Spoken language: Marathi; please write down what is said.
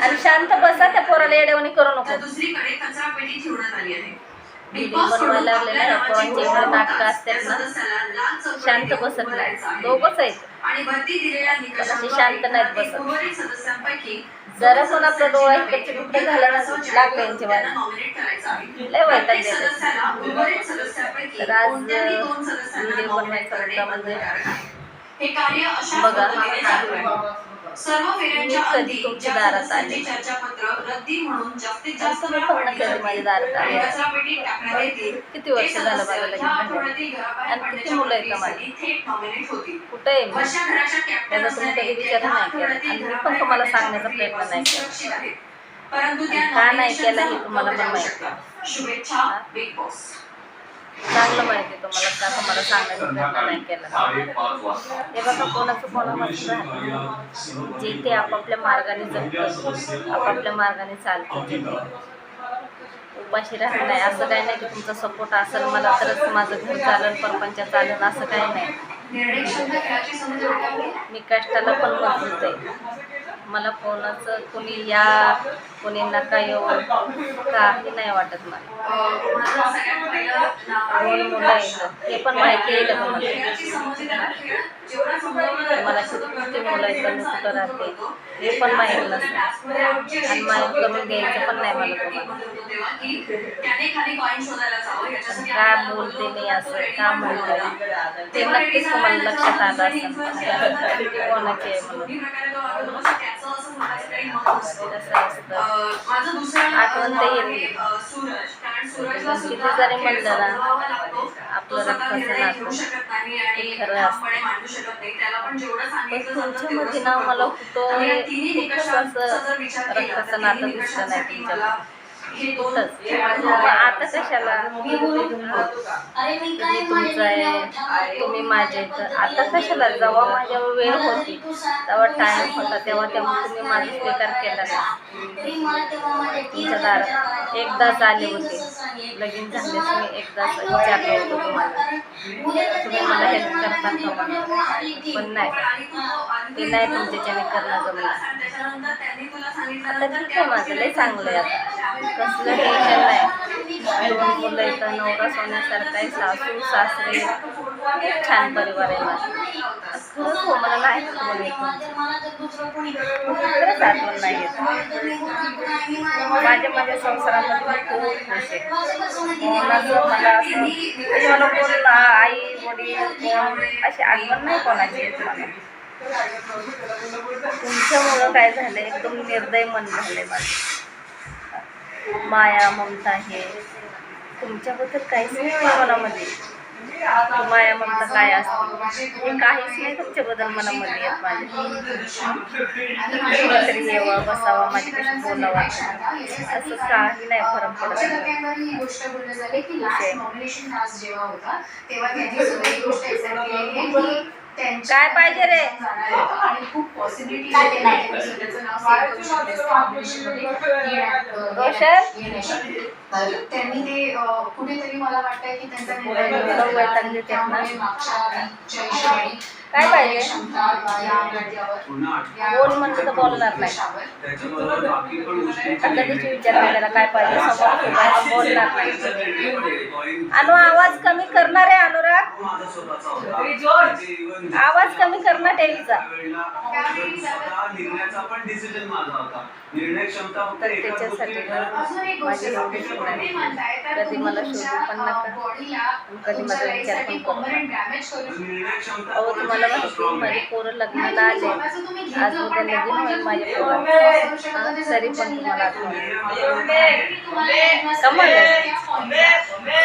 आणि शांत बसा त्या पोराला येडवणी करू नको. दुसरीकडे कचरा पेटी ठेवण्यात आली आहे. शांत बसत नाही. दोघंच आहेत. शांत नाहीत बसत. जरा पण आपलं डोळा इकडचे घालायला लागलं आहे. लय वैताग तर आज, व्हिडिओ बनवायचा म्हणजे. बघा. सर्व फेऱ्यांच्या कधी तुमच्या दारात आले? चर्चापत्र रद्दी म्हणून जास्तीत जास्त वेळा पडली माझ्या दारात आले? किती वर्ष झालं माझं लग्न घराबाहेर आणि किती मुलं आहेत मला? होतील. कुठे आहे त्याचा तुम्ही कधी विचार नाही केला. आठवड्यातील आणि मी पण तुम्हाला सांगण्याचा प्रयत्न नाही केला. का नाही केला हे तुम्हाला पण माहिती. शुभेच्छा बिग बॉस चांगलं माहिती आहे तुम्हाला का तुम्हाला सांगायचं प्रयत्न नाही केला. ते हे बघा कोणाचं कोणामध्ये राहतं. जे ते आपापल्या मार्गाने जगतं आपापल्या मार्गाने चालतं उपाशी राहत नाही. असं काही नाही की तुमचा सपोर्ट असेल मला तरच माझं घर चालेल परपंच चालेल असं काही नाही. मी कष्टाला पण मजबूत आहे. मला कोणाचं कोणी या कोणी नका येऊ काही नाही वाटत मला. दोन मुलं ते पण माहिती आहे का तुम्हाला? मला किती मुलं कुठं राहते हे पण माहीत नसतं. आणि माहीत करून द्यायचं पण नाही मला तुम्हाला. काय बोलते मी असं? का म्हणते ते नक्कीच तुम्हाला लक्षात आलं असेल. कोणाचे आहे असतं माझं दुसरं आठवण तर येते. आहे, अं, सूरज कारण सूरजला किती जरी म्हणलं ना. आपलं तो रक्ताचं निर्णय नातं. घेऊ शकत नाही आणि ते खरं असतं. ठामपणे मांडू शकत नाही त्याला पण जेवढं पण सांगितलं जातं तुमच्यामध्ये तेवढंच ना तो मला. कुठं रक्ताचं नातं दिसलं नाही निकषांसाठी तुमच्यामध्ये. मग आता कशाला अरे मी काय तुमचं आहे तुम्ही माझे तर आता कशाला जेव्हा माझ्यावर वेळ होती. तेव्हा टाइम होता तेव्हा तेव्हा तुम्ही माझा स्वीकार केला. नाही तुमच्या दारात. एकदाच आले होते. लगीन झालेच मी एकदाच विचारलं होतं तुम्हाला. तुम्ही मला हेल्प करता का पण नाही. ते नाही तुमच्याच्याने करणं जमलं. आता ठीक आहे माझं लय चांगलं आहे आता. कसलं टेन्शन नाही. दोन मुलं इथं नवरा सोन्यासारखा आहे सासू सासरे. छान परिवार आहे माझा. खरंच हो मला नाही आठवण खरंच आठवण नाही येत. माझ्या माझ्या संसारामध्ये खूप खुश आहे कोणाचं मला असं म्हणजे मला कोण आई वडील कोण अशी आठवण नाही कोणाची येत मला. तुमच्यामुळं काय झालं एकदम निर्दय मन झालंय माझं. माया ममता हे. तुमच्याबद्दल काहीच नाही मनामध्ये माया ममता काय असते काहीच नाही तुमच्याबद्दल मनामध्ये येत माझ्या. यावं बसावं माझ्यापाशी बोलावं. असं काही नाही फरक पडत काय पाहिजे रे? रोशन? त्यांनी ते कुठेतरी मला वाटतंय की त्यांचा निर्णय. त्यामुळे मागच्या काय पाहिजे? म्हणलं तर बोलणार नाही. देशावर त्याच्याबरोबर बाकी पण गोष्टींचे आता त्याची विचार काय पाहिजे समोर उभा आहे, बोलणार नाही अनु आवाज कमी करणार आहे अनुराग? माझा आवाज कमी करणार टीव्हीचा त्यावेळेला स्वतः निर्णयाचा पण डिसिजन माझा होता निर्णय क्षमता फक्त तर एकाच त्याच्यासाठी माझी कधी मला शोधू पण नका. कधी माझा विचार पण करू अहो तुम्हाला माहिती. माझी पोरं लग्नाला आले. आज उद्या लगीन होईल हा, नाही, तरी पण तुम्हाला Amen. Amen.